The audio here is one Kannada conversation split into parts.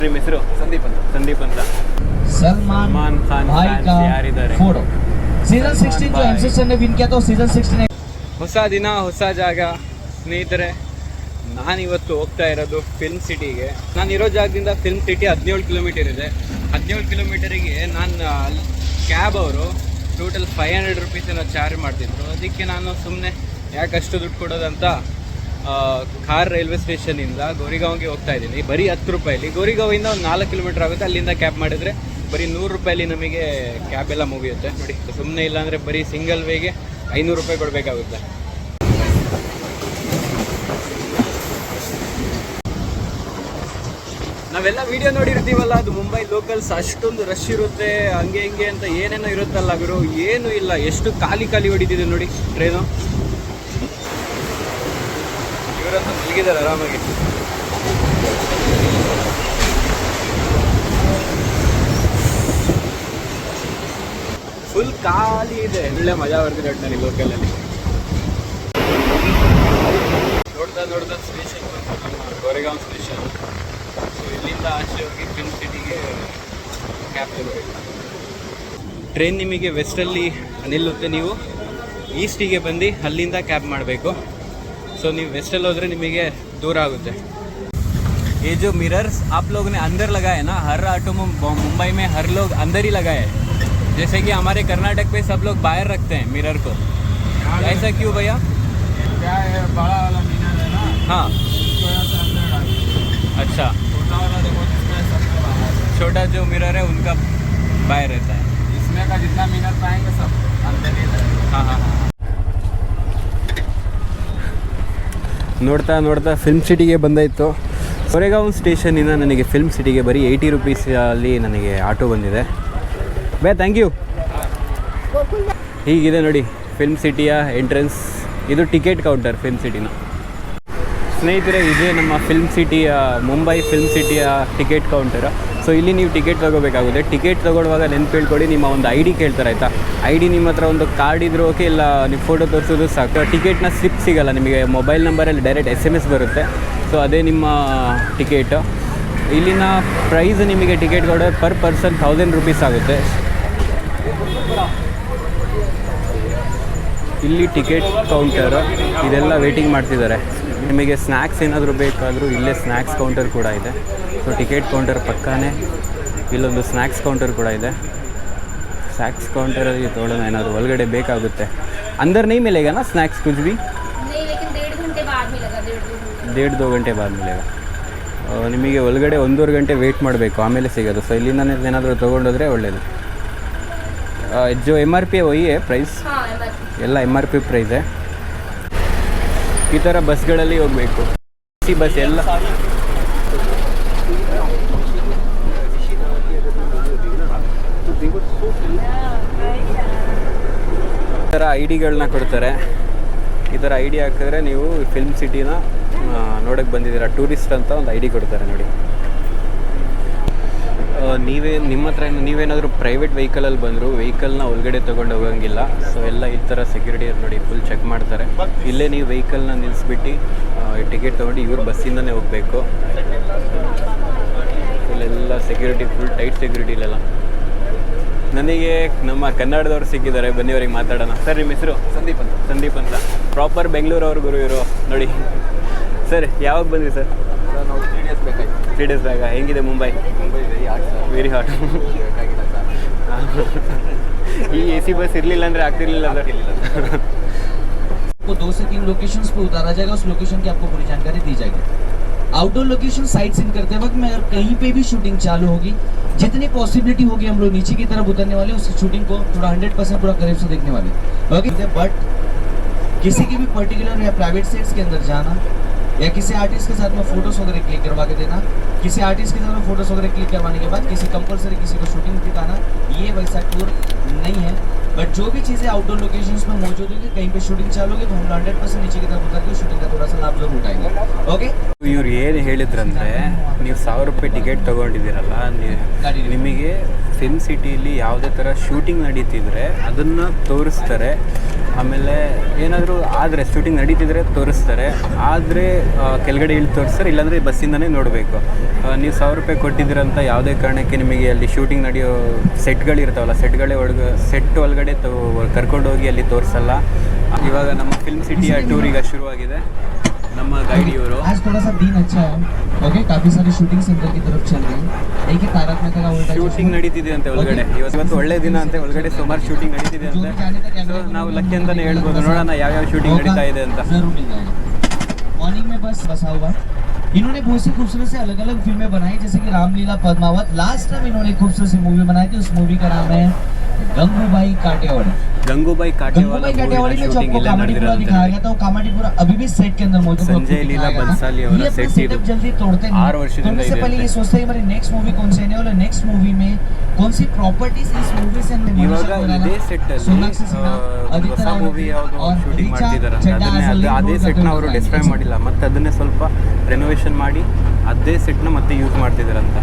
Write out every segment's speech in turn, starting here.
ಫ್ಯಾನ್ಸ್ ಹೆಸರು? ಸಂದೀಪ್ ಅಂತ. ಸಂದೀಪ್ ಅಂತ. ಸಲ್ಮಾನ್ ಖಾನ್ ಯಾರಿದ್ದಾರೆ? ಸೀಸನ್ ಸಿಕ್ಸ್ಟೀನ್ ಜೋ ವಿನ್ ಕ್ಯಾತೋ ಸೀಸನ್ ಸಿಕ್ಸ್ಟೀನ್ ಹೊಸ ದಿನ ಹೊಸ ಜಾಗ. ಸ್ನೇಹಿತರೆ ನಾನಿವತ್ತು ಹೋಗ್ತಾ ಇರೋದು ಫಿಲ್ಮ್ ಸಿಟಿಗೆ ನಾನು ಇರೋ ಜಾಗದಿಂದ ಫಿಲ್ಮ್ ಸಿಟಿ ಹದಿನೇಳು ಕಿಲೋಮೀಟರ್ ಇದೆ. ಹದಿನೇಳು ಕಿಲೋಮೀಟರಿಗೆ ನಾನು ಕ್ಯಾಬ್ ಅವರು ಟೋಟಲ್ ಫೈವ್ ಹಂಡ್ರೆಡ್ ರುಪೀಸನ್ನು ಚಾರ್ಜ್ ಮಾಡ್ತಿದ್ರು. ಅದಕ್ಕೆ ನಾನು ಸುಮ್ಮನೆ ಯಾಕೆ ಅಷ್ಟು ದುಡ್ಡು ಕೊಡೋದಂತ ಕಾರ್ ರೈಲ್ವೆ ಸ್ಟೇಷನಿಂದ ಗೋರಿಗಾಂವ್ಗೆ ಹೋಗ್ತಾ ಇದ್ದೀನಿ. ಬರೀ ಹತ್ತು ರೂಪಾಯಲ್ಲಿ. ಗೋರಿಗಾವಿಂದ ಒಂದು ನಾಲ್ಕು ಕಿಲೋಮೀಟರ್ ಆಗುತ್ತೆ. ಅಲ್ಲಿಂದ ಕ್ಯಾಬ್ ಮಾಡಿದರೆ ಬರೀ ನೂರು ರೂಪಾಯಲ್ಲಿ ನಮಗೆ ಕ್ಯಾಬ್ ಎಲ್ಲ ಮುಗಿಯುತ್ತೆ. ನೋಡಿ ಸುಮ್ಮನೆ ಇಲ್ಲಾಂದರೆ ಬರೀ ಸಿಂಗಲ್ ವೇಗೆ ಐನೂರು ರೂಪಾಯಿ ಕೊಡಬೇಕಾಗುತ್ತೆ. ನಾವೆಲ್ಲ ವಿಡಿಯೋ ನೋಡಿರ್ತೀವಲ್ಲ, ಅದು ಮುಂಬೈ ಲೋಕಲ್ಸ್ ಅಷ್ಟೊಂದು ರಶ್ ಇರುತ್ತೆ, ಹಂಗೆ ಹಿಂಗೆ ಅಂತ ಏನೇನೋ ಇರುತ್ತಲ್ಲ ಗುರು. ಏನು ಇಲ್ಲ. ಎಷ್ಟು ಖಾಲಿ ಖಾಲಿ ಹೊಡಿತಿದೆ ನೋಡಿ ಟ್ರೈನು ಇವರಂತೂ ಮಲಗಿದ್ದಾರೆ ಆರಾಮಾಗಿ. ಫುಲ್ ಖಾಲಿ ಇದೆ ಒಳ್ಳೆ ಮಜಾ ಬರ್ತಿದೆ ಒಟ್ಟಿನಲ್ಲಿ ಲೋಕಲಲ್ಲಿ ನೋಡ್ತಾ ನೋಡ್ತಾ ಸ್ಟೇಷನ್ ನಮ್ಮ ಗೋರೆಗಾಂವ್ ಸ್ಟೇಷನ್ ಸೊ ಇಲ್ಲಿಂದ ಆಚೆ ಹೋಗಿ ಫಿಲ್ಮ್ ಸಿಟಿಗೆ ಕ್ಯಾಬ್ ತಗೋಬೇಕು ಟ್ರೈನ್ ನಿಮಗೆ ವೆಸ್ಟಲ್ಲಿ ನಿಲ್ಲುತ್ತೆ ನೀವು. ಈಸ್ಟಿಗೆ ಬಂದು ಅಲ್ಲಿಂದ ಕ್ಯಾಬ್ ಮಾಡಬೇಕು. ಸೊ ನೀವು ವೆಸ್ಟಲ್ಲಿ ಹೋದರೆ ನಿಮಗೆ ದೂರ ಆಗುತ್ತೆ ये जो मिरर्स आप लोगों ने अंदर लगाए ना हर ऑटो में मुंबई में हर लोग अंदर ही लगाए हैं। जैसे कि हमारे कर्नाटक पे सब लोग बाहर रखते हैं मिरर को ऐसा क्यों भैया क्या है बड़ा वाला मीनार है ना हाँ उसको यहाँ से अंदर डाल अच्छा छोटा वाला देखो जिसमें सब में बाहर है। छोटा जो मिरर है उनका बाहर रहता है इसमें का जितना मीनार पाएंगे सब ನೋಡ್ತಾ ನೋಡ್ತಾ ಫಿಲ್ಮ್ ಸಿಟಿಗೆ ಬಂದಾಯಿತು. ಕೊರೆಗಾಂವ್ ಸ್ಟೇಷನಿಂದ ನನಗೆ ಫಿಲ್ಮ್ ಸಿಟಿಗೆ ಬರೀ ಏಯ್ಟಿ ರುಪೀಸಲ್ಲಿ ನನಗೆ ಆಟೋ ಬಂದಿದೆ. ಬೇ ಥ್ಯಾಂಕ್ ಯು ಹೀಗಿದೆ ನೋಡಿ ಫಿಲ್ಮ್ ಸಿಟಿಯ ಎಂಟ್ರೆನ್ಸ್ ಇದು ಟಿಕೆಟ್ ಕೌಂಟರ್ ಫಿಲ್ಮ್ ಸಿಟಿನ ಸ್ನೇಹಿತರೆ, ಇದೇ ನಮ್ಮ ಫಿಲ್ಮ್ ಸಿಟಿಯ ಮುಂಬೈ ಫಿಲ್ಮ್ ಸಿಟಿಯ ಟಿಕೆಟ್ ಕೌಂಟರ್ ಸೊ ಇಲ್ಲಿ ನೀವು ಟಿಕೆಟ್ ತೊಗೋಬೇಕಾಗುತ್ತೆ. ಟಿಕೆಟ್ ತೊಗೊಳ್ಳುವಾಗ ನೆನ್ಪು ಹೇಳ್ಕೊಳ್ಳಿ ನಿಮ್ಮ ಒಂದು ಐ ಡಿ ಕೇಳ್ತಾರೆ ಆಯಿತಾ? ಐ ಡಿ ನಿಮ್ಮ ಹತ್ರ ಒಂದು ಕಾರ್ಡ್ ಇದ್ರೂ ಓಕೆ ಇಲ್ಲ ನೀವು ಫೋಟೋ ತೋರಿಸೋದು ಸಾಕು. ಟಿಕೆಟ್ನ ಸ್ಲಿಪ್ ಸಿಗಲ್ಲ, ನಿಮಗೆ ಮೊಬೈಲ್ ನಂಬರಲ್ಲಿ ಡೈರೆಕ್ಟ್ ಎಸ್ ಎಂ ಎಸ್ ಬರುತ್ತೆ. ಸೊ ಅದೇ ನಿಮ್ಮ ಟಿಕೆಟ್ ಇಲ್ಲಿನ ಪ್ರೈಸ್ ನಿಮಗೆ ಟಿಕೆಟ್ ಕೊಡೋ ಪರ್ ಪರ್ಸನ್ ಥೌಸಂಡ್ ರುಪೀಸ್ ಆಗುತ್ತೆ. ಇಲ್ಲಿ ಟಿಕೆಟ್ ಕೌಂಟರ್ ಇದೆಲ್ಲ ವೇಟಿಂಗ್ ಮಾಡ್ತಿದ್ದಾರೆ. ನಿಮಗೆ ಸ್ನ್ಯಾಕ್ಸ್ ಏನಾದರೂ ಬೇಕಾದರೂ ಇಲ್ಲೇ ಸ್ನ್ಯಾಕ್ಸ್ ಕೌಂಟರ್ ಕೂಡ ಇದೆ ಸೊ ಟಿಕೆಟ್ ಕೌಂಟರ್ ಪಕ್ಕನೇ ಇಲ್ಲೊಂದು ಸ್ನ್ಯಾಕ್ಸ್ ಕೌಂಟರ್ ಕೂಡ ಇದೆ ಸ್ನ್ಯಾಕ್ಸ್ ಕೌಂಟರಲ್ಲಿ ತೊಗೊಳ್ಳೋಣ ಏನಾದರೂ ಒಳಗಡೆ ಬೇಕಾಗುತ್ತೆ अंदर नहीं मिलेगा ना स्नैक्स कुछ भी नहीं लेकिन डेढ़ घंटे बाद मिलेगा डेढ़ दो घंटे ದೇಡ್ ದೋ ಗಂಟೆ ಬಾದ್ मिलेगा ಆ, ನಿಮಗೆ ಒಳಗಡೆ ಒಂದೂವರೆ ಗಂಟೆ ವೆಯ್ಟ್ ಮಾಡಬೇಕು ಆಮೇಲೆ ಸಿಗೋದು ಸೊ ಇಲ್ಲಿಂದನೇ ಏನಾದರೂ ತೊಗೊಂಡೋದ್ರೆ ಒಳ್ಳೆಯದು ಜೋ ಎಮ್ ಆರ್ ಪಿ ಒಯ್ಯೇ ಪ್ರೈಸ್ हाँ एमआरपी ಎಲ್ಲ ಎಮ್ ಆರ್ ಪಿ ಪ್ರೈಸೇ ಈ ಥರ ಬಸ್ಗಳಲ್ಲಿ ಹೋಗಬೇಕು. ಸಿ ಬಸ್ ಎಲ್ಲ. ಈ ಥರ ಐ ಡಿಗಳನ್ನ ಕೊಡ್ತಾರೆ. ಈ ಥರ ಐ ಡಿ ಹಾಕಿದ್ರೆ ನೀವು ಫಿಲ್ಮ್ ಸಿಟಿನ ನೋಡೋಕ್ಕೆ ಬಂದಿದ್ದೀರಾ. ಟೂರಿಸ್ಟ್ ಅಂತ ಒಂದು ಐ ಡಿ ಕೊಡ್ತಾರೆ ನೋಡಿ. ನೀವೇ ನಿಮ್ಮ ಹತ್ರ ಏನು- ನೀವೇನಾದರೂ ಪ್ರೈವೇಟ್ ವೆಹಿಕಲಲ್ಲಿ ಬಂದರೂ ವೆಹಿಕಲ್ನ ಒಳಗಡೆ ತೊಗೊಂಡು ಹೋಗಂಗಿಲ್ಲ. ಸೊ ಎಲ್ಲ ಈ ಥರ ಸೆಕ್ಯೂರಿಟಿ ನೋಡಿ ಫುಲ್ ಚೆಕ್ ಮಾಡ್ತಾರೆ. ಇಲ್ಲೇ ನೀವು ವೆಹಿಕಲ್ನ ನಿಲ್ಲಿಸ್ಬಿಟ್ಟು ಟಿಕೆಟ್ ತೊಗೊಂಡು ಇವ್ರ ಬಸ್ಸಿಂದನೇ ಹೋಗಬೇಕು. ಇಲ್ಲೆಲ್ಲ ಸೆಕ್ಯೂರಿಟಿ ಫುಲ್ ಟೈಟ್ ಸೆಕ್ಯೂರಿಟಿ ಇಲ್ಲೆಲ್ಲ. ನನಗೆ ನಮ್ಮ ಕನ್ನಡದವ್ರು ಸಿಕ್ಕಿದ್ದಾರೆ ಬನ್ನಿ ಅವ್ರಿಗೆ ಮಾತಾಡೋಣ. ಸರ್ ನಿಮ್ಮ ಹೆಸರು? ಸಂದೀಪ್ ಅಂತ. ಸಂದೀಪ್ ಅಂತ. ಪ್ರಾಪರ್ ಬೆಂಗಳೂರು ಅವ್ರ ಗುರು ಇವರು ನೋಡಿ. ಸರ್ ಯಾವಾಗ ಬಂದ್ರಿ ಸರ್? ತ್ರೀ ಡೇಸ್ ಬೇಕಾಯ್ತು. ತ್ರೀ ಡೇಸ್ ಬ್ಯಾಗ ಹೆಂಗಿದೆ Mumbai? very hot sir very hot ಬೇಕಾಗಿಲ್ಲ ಸರ್ ಈ ಎ ಸಿ ಬಸ್ ಇರಲಿಲ್ಲ ಅಂದರೆ ಆಗ್ತಿರ್ಲಿಲ್ಲ ಸರ್ आपको दो से तीन लोकेशंस पे उतारा जाएगा उस लोकेशन की आपको पूरी जानकारी दी जाएगी आउटडोर लोकेशन साइट सीन करते वक्त में अगर कहीं पे भी शूटिंग चालू होगी जितनी पॉसिबिलिटी होगी हम लोग नीचे की तरफ उतरने वाले उस शूटिंग को थोड़ा हंड्रेड परसेंट पूरा करीब से देखने वाले ओके बट किसी की भी पर्टिकुलर या प्राइवेट सेट्स के अंदर जाना या किसी आर्टिस्ट के साथ में फ़ोटोस वगैरह क्लिक करवा के देना। किसी आर्टिस्ट के साथ में फोटोस वगैरह क्लिक करवाने के बाद किसी कंपलसरी किसी को शूटिंग दिखाना, ये वैसा टूर नहीं है। बट जो भी चीज़ें आउटडोर लोकेशंस में मौजूद होगी, कहीं पे शूटिंग चालू होगी तो हम हंड्रेड परसेंट नीचे की तरफ़ उतर के शूटिंग का थोड़ा सा लाभ ज़रूर उठाएँगे। ओके ಇವ್ರು ಏನು ಹೇಳಿದ್ರಂದ್ರೆ, ನೀವು ಸಾವಿರ ರೂಪಾಯಿ ಟಿಕೆಟ್ ತೊಗೊಂಡಿದ್ದೀರಲ್ಲ ಗಾಡಿ ನಿಮಗೆ ಫಿಲ್ಮ್ ಸಿಟಿಯಲ್ಲಿ ಯಾವುದೇ ಥರ ಶೂಟಿಂಗ್ ನಡೀತಿದ್ರೆ ಅದನ್ನು ತೋರಿಸ್ತಾರೆ. ಆಮೇಲೆ ಏನಾದರೂ ಆದರೆ ಶೂಟಿಂಗ್ ನಡೀತಿದ್ರೆ ತೋರಿಸ್ತಾರೆ. ಆದರೆ ಕೆಳಗಡೆ ಇಲ್ಲಿ ತೋರಿಸ್ತಾರೆ, ಇಲ್ಲಾಂದರೆ ಬಸ್ಸಿಂದನೇ ನೋಡಬೇಕು. ನೀವು ಸಾವಿರ ರೂಪಾಯಿ ಕೊಟ್ಟಿದ್ದೀರಂತ ಯಾವುದೇ ಕಾರಣಕ್ಕೆ ನಿಮಗೆ ಅಲ್ಲಿ ಶೂಟಿಂಗ್ ನಡೆಯೋ ಸೆಟ್ಗಳಿರ್ತಾವಲ್ಲ, ಸೆಟ್ಗಳೇ ಒಳಗೆ, ಸೆಟ್ ಒಳಗಡೆ ತೋ, ಕರ್ಕೊಂಡೋಗಿ ಅಲ್ಲಿ ತೋರಿಸಲ್ಲ. ಇವಾಗ ನಮ್ಮ ಫಿಲ್ಮ್ ಸಿಟಿಯ ಟೂರಿಗೆ ಶುರುವಾಗಿದೆ. ನಮ್ಮ ಗೈಡ್ ಇವರು आज थोड़ा सा दिन अच्छा है ओके काफी सारी शूटिंग सेंटर की तरफ चल रही है एक ही तारक मेहता का उल्टा ಶೂಟಿಂಗ್ ನಡೀತಿದೆ ಅಂತೆ ಒಳಗಡೆ ಇವತ್ತು ಇವತ್ತು ಒಳ್ಳೆ ದಿನ ಅಂತೆ ಒಳಗಡೆ ಸುಮಾರು ಶೂಟಿಂಗ್ ನಡೀತಿದೆ ಅಂತೆ ಸೊ ನಾವು ಲಕ್ಕಿ ಅಂತಾನೆ ಹೇಳ್ಬೋದು ನೋಡೋಣ ಯಾವ್ಯಾವ ಶೂಟಿಂಗ್ ನಡೀತಾ ಇದೆ ಅಂತ जरूर मिल जाएगा मॉर्निंग में बस बसा हुआ है इन्होंने बहुत सी खूबसूरत से अलग अलग फिल्में बनाई जैसे कि रामलीला पद्मावत लास्ट टाइम इन्होंने एक खूबसूरत सी मूवी बनाई थी उस मूवी का नाम है गंगूबाई काटेवाड़ी ಗಂಗೂಬಾಯಿ ಕಾಟೇವಾಲ गंगूबाई काटेवाड़ी में जो ಶೂಟಿಂಗ್ आपको ಇಲ್ಲೇ कामाडीपुरा दिखाया ನಡೆದಿರೋಂತೆ गया था वो कामाडीपुरा अभी भी सेट के अंदर मौजूद है, आपको संजय लीला दिखाया गया था। बंसाली और ये अपना सेट setup ಇದು. जल्दी तोड़ते नहीं ಆರು ವರ್ಷದಿಂದ तो उससे ಇದೆ पहले ये ಅಂತೆ. सोचते हैं हमारी नेक्स्ट मूवी कौन सी आने वाला नेक्स्ट मूवी में कौन सी प्रॉपर्टीज इस मूवी से हमने ಇವಾಗ मनीषा कोइराला, ಇದೇ ಸೆಟ್ ಅಲ್ಲಿ सोनाक्षी सिन्हा, ಆ, आदित्य ಹೊಸ राव ಮೂವಿ ಯಾವುದು और ಶೂಟಿಂಗ್ ऋचा ಮಾಡ್ತಿದ್ದಾರೆ चड्ढा ಅದನ್ನೇ as a ಅದು lead ಅದೇ role ಸೆಟ್ನ करते ಅವರು हुए ಡಿಸ್ಟ್ರಾಯ್ दिखाई ಮಾಡಿಲ್ಲ ಮತ್ತೆ ಅದನ್ನೇ ಸ್ವಲ್ಪ ರೆನೋವೇಷನ್ ಮಾಡಿ ಅದೇ ಸೆಟ್ನ ಮತ್ತೆ ಯೂಸ್ ಮಾಡ್ತಿದ್ದಾರಂತ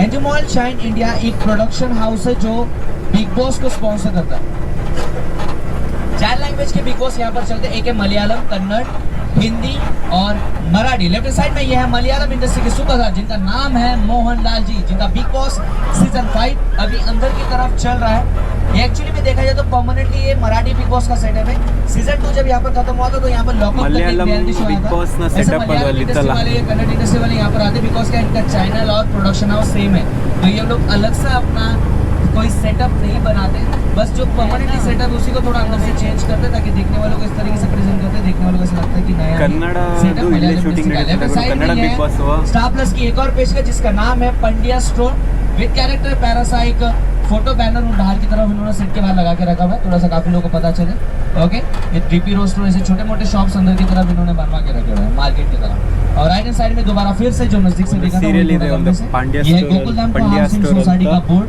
एंजमॉल शाइन इंडिया एक प्रोडक्शन हाउस है जो बिग बॉस को स्पॉन्सर करता है। चार लैंग्वेज के बिग बॉस यहाँ पर चलते एक है मलयालम, कन्नड़ हिंदी और मराठी। लेफ़्ट साइड में ये है मलयालम इंडस्ट्री के सुपरस्टार जिनका नाम है मोहन लाल जी जिनका बिग बॉस सीज़न फाइव अभी अंदर की तरफ़ चल रहा है। एक्चुअली में देखा जाए तो परमानेंटली ये मराठी बिग बॉस का सेटअप है। सीज़न टू जब यहाँ पर खत्म हुआ था तो यहाँ पर कन्नड इंडस्ट्री वाले यहाँ पर आते बिकॉज़ का इनका चैनल और प्रोडक्शन हाउस सेम है। तो ये लोग अलग से अपना कोई सेटअप नहीं बनाते। बस जो परमानेंटली सेटअप उसी को थोड़ा अंदर से चेंज करते ताकि देखने वालों को इस तरीके से प्रेजेंट करते देखने वालों को ऐसा लगता है कि नया कन्नड़ा स्टार प्लस की एक और पेज का जिसका नाम है पंडिया स्टोन विद कैरेक्टर पैरासाइक फ़ोटो बैनर बाहर की तरफ़ इन्होंने सेट के बाहर लगा के रखा हुआ है। थोड़ा सा काफ़ी लोगों को पता चले। ओके ये डीपी रोस्ट ऐसे छोटे मोटे शॉप्स अंदर की तरफ़ इन्होंने बनवा के रखे हुए हैं मार्केट की तरफ़। और राइट हैंड साइड में दोबारा फिर से जो नज़दीक से देखा था पांड्या गोकुल धाम सोसाइटी का बोर्ड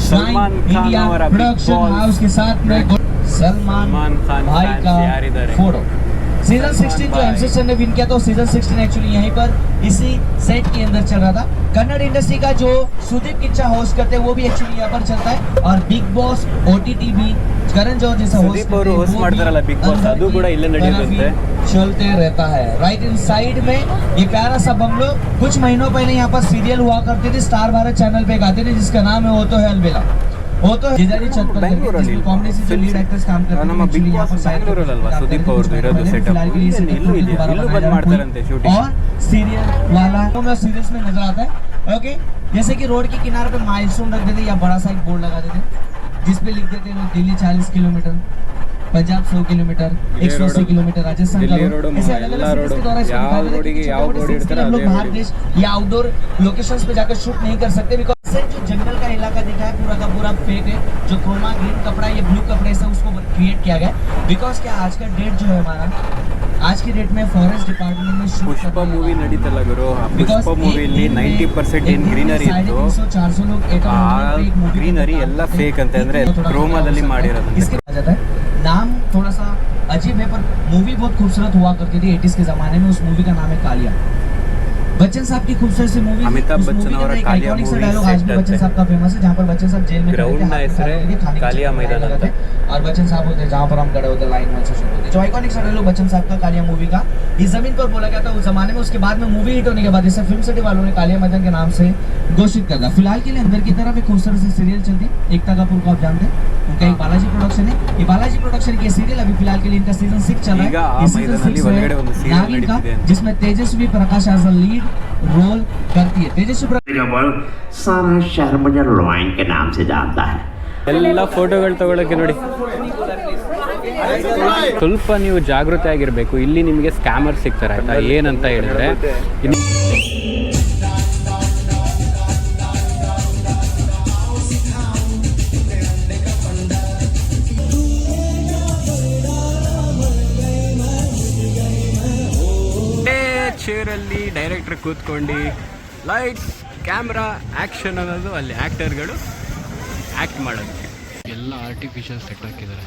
सलमान खान और प्रोडक्शन हाउस के साथ में सलमान खान भाई का फ़ोटो। सीज़न 16 जो एमसेशन ने विन किया था सीज़न 16 एक्चुअली यहीं पर इसी सेट के अंदर चल रहा था। कन्नड़ इंडस्ट्री का जो सुदीप किच्चा होस्ट करते हैं वो भी एक्चुअली यहाँ पर चलता है। और बिग बॉस ओटीटी भी करण जौहर जैसा होस्ट ಸುದೀಪ್ ಅವರು host ಮಾಡ್ತಾರಲ್ಲ Big Boss, ಅದು ಕೂಡ ಇಲ್ಲೇ ನಡೆಯುತ್ತಂತೆ. चलते रहता है राइट इन साइड में ये प्यारा सा बंगलो कुछ महीनों पहले यहाँ पर सीरियल हुआ करती थी स्टार भारत चैनल पे एक आते थे जिसका नाम है वो तो है अलबेला वो तो जिधर छत पर ಬೆಂಗಳೂರಲ್ಲಿ कॉमेडी से जो लीड एक्टर्स काम करते ನಮ್ಮ थे ಬಿಗ್ actually यहाँ ಬಾಸ್ पर side पे ಬ್ಯಾಂಗ್ಳೂರಲ್ಲಲ್ವಾ काम ಸುದೀಪ್ करते थे, ಅವ್ರದ್ದು कुछ ಇರೋದು महीने ಸೆಟಪ್ फिलहाल के लिए setup ಇಲ್ಲೂ को ಇದೆಯಾ दोबारा ಇಲ್ಲೂ बनाया ಬಂದ್ जा रहा है। ಮಾಡ್ತಾರಂತೆ ಶೂಟಿಂಗ್ और सीरियल वाला तो मैं सीरियल्स में नजर आता है ओके जैसे कि रोड के किनारे पे माइलस्टोन रख देते या बड़ा सा एक बोर्ड लगा देते जिस पे लिख देते हैं दिल्ली 40 किलोमीटर पंजाब 100 किलोमीटर ये 180 रोड- किलोमीटर राजस्थान का दिल्ली रोड रोड ऐसे में अलग ಎಲ್ಲ अलग रोड के द्वारा इसको ಯಾವ दिखाते थे ರೋಡಿಗೆ कि ಯಾವ छोटे-छोटे ಬೋರ್ಡ್ scenes के लिए ಇರ್ತಾರೆ हम लोग ಅದೇ बाहर ರೋಡಿಗೆ देश या आउटडोर लोकेशंस पे जाकर शूट नहीं कर सकते बिकॉज से जो जंगल का इलाका दिखा है पूरा का पूरा फेक है जो क्रोमा ग्रीन कपड़ा ये ब्लू कपड़े से उसको क्रिएट किया गया बिकॉज क्या आज का डेट जो है हमारा आज की डेट में फॉरेस्ट डिपार्टमेंट में शूट ಪುಷ್ಪ ಮೂವಿ ನಡೀತಲ್ಲ ಗುರು ಆ ಪುಷ್ಪ ಮೂವಿಲಿ ನೈಂಟಿ ಪರ್ಸೆಂಟ್ ಏನ್ ಗ್ರೀನರಿ ಇತ್ತು ಆ ಗ್ರೀನರಿ ಎಲ್ಲ ಫೇಕ್ ಅಂತ ಅಂದ್ರೆ ಕ್ರೋಮಾದಲ್ಲಿ ಮಾಡಿರೋದಂತೆ इसके आ जाता है नाम थोड़ा सा अजीब है पर मूवी बहुत खूबसूरत हुआ करती थी 80s के जमाने में उस मूवी का नाम है कालिया बच्चन साहब की खूबसूरत सी मूवी अमिताभ बच्चन और कालिया मूवी डायलॉग आज भी बच्चन साहब का फ़ेमस है जहाँ पर बच्चन साहब जेल में ग्राउंड ना इसरे कालिया मैदान आता और बच्चन साहब होते जहाँ पर हम खड़े होते लाइन में से शुरू होते जो आइकॉनिक सा डायलॉग बच्चन साहब का कालिया मूवी का इस ज़मीन पर बोला गया था उस जमाने में उसके बाद में मूवी हिट होने के बाद इसे फ़िल्म सिटी वालों ने कालिया मैदान के नाम से घोषित कर दिया। फ़िलहाल के लिए अंदर की तरफ़ एक खूबसूरत सी सीरियल चलती है एकता कपूर को आप जानते हैं। उनका एक हाँ। बालाजी प्रोडक्शन है। ये बालाजी प्रोडक्शन के सीरियल अभी फ़िलहाल के लिए इनका सीज़न सिक्स चल रहा है। हाँ, जिसमें तेजस्वी प्रकाश आज लीड रोल करती है तेजस्वी प्रकाश केवल सारा शहर मुझे लॉइन के नाम से जानता है ಎಲ್ಲ ಫೋಟೋಗಳು ತಗೊಳಕ್ಕೆ ನೋಡಿ ಸ್ವಲ್ಪ ನೀವು ಜಾಗೃತಿ ಆಗಿರಬೇಕು ಇಲ್ಲಿ ನಿಮಗೆ ಸ್ಕ್ಯಾಮರ್ ಸಿಗ್ತಾರೆ ಆಯ್ತಾ ಏನಂತ ಹೇಳಿದ್ರೆ ಆ್ಯಕ್ಟ್ರ್ ಕೂತ್ಕೊಂಡು ಲೈಟ್ಸ್ ಕ್ಯಾಮ್ರಾ ಆ್ಯಕ್ಷನ್ ಅನ್ನೋದು ಅಲ್ಲಿ ಆ್ಯಕ್ಟರ್ಗಳು ಆ್ಯಕ್ಟ್ ಮಾಡೋದು ಎಲ್ಲ ಆರ್ಟಿಫಿಷಿಯಲ್ ಸೆಟ್ ಹಾಕಿದ್ದಾರೆ.